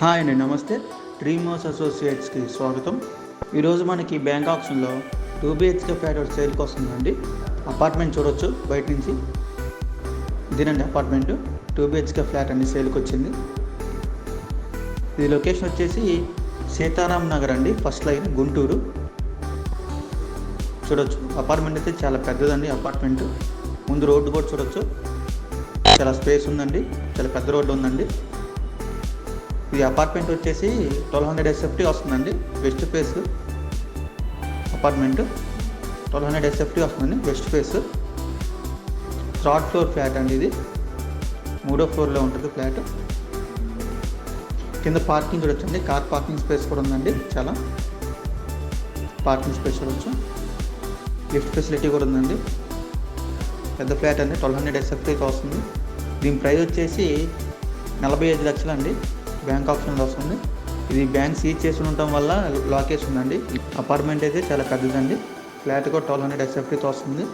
Hi అండి నమస్తే. Dreamers అసోసియేట్స్కి స్వాగతం. ఈరోజు మనకి బ్యాంక్ ఆప్షన్లో టూ బిహెచ్కే ఫ్లాట్ ఒకటి సేల్కి వస్తుందండి అపార్ట్మెంట్ చూడొచ్చు బయట నుంచి. ఇదేనండి అపార్ట్మెంట్. టూ బిహెచ్కే ఫ్లాట్ అండి సేల్కి వచ్చింది ఇది లొకేషన్ వచ్చేసి సీతారాం నగర్ అండి ఫస్ట్ లైన్ గుంటూరు. చూడొచ్చు అపార్ట్మెంట్ అయితే చాలా పెద్దదండి అపార్ట్మెంట్. ముందు రోడ్డు కూడా చూడొచ్చు. చాలా స్పేస్ ఉందండి చాలా పెద్ద రోడ్డు ఉందండి. ఇది అపార్ట్మెంట్ వచ్చేసి ట్వెల్వ్ హండ్రెడ్ ఎస్ఎఫ్టీ వస్తుందండి west face apartment twelve hundred SFT వస్తుందండి west face third floor flat అండి ఇది. మూడో ఫ్లోర్లో ఉంటుంది ఫ్లాట్ కింద పార్కింగ్ చూడొచ్చండి కార్ పార్కింగ్ స్పేస్ కూడా ఉందండి చాలా. పార్కింగ్ స్పేస్ చూడొచ్చు. లిఫ్ట్ ఫెసిలిటీ కూడా ఉందండి. పెద్ద ఫ్లాట్ అండి ట్వెల్వ్ హండ్రెడ్ ఎస్ఎఫ్టీకి వస్తుంది. దీని ప్రైస్ వచ్చేసి నలభై ఐదు లక్షలండి. బ్యాంక్ ఆప్షన్లో వస్తుంది. ఇది బ్యాంక్ సీజ్ చేసి ఉండటం వల్ల లాకేస్ ఉందండి. అపార్ట్మెంట్ అయితే చాలా పెద్దదండి. ఫ్లాట్ కూడా ట్వెల్వ్ హండ్రెడ్ ఎస్ఎఫ్టీతో వస్తుంది.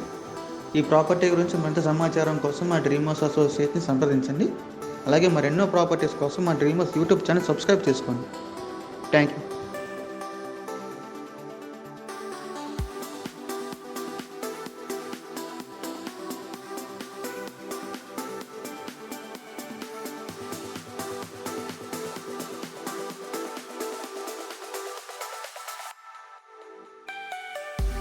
ఈ ప్రాపర్టీ గురించి మరింత సమాచారం కోసం మా డ్రీమర్స్ అసోసియేట్ని సంప్రదించండి. అలాగే మరెన్నో ప్రాపర్టీస్ కోసం మా డ్రీమర్స్ యూట్యూబ్ ఛానల్ సబ్స్క్రైబ్ చేసుకోండి. Thank you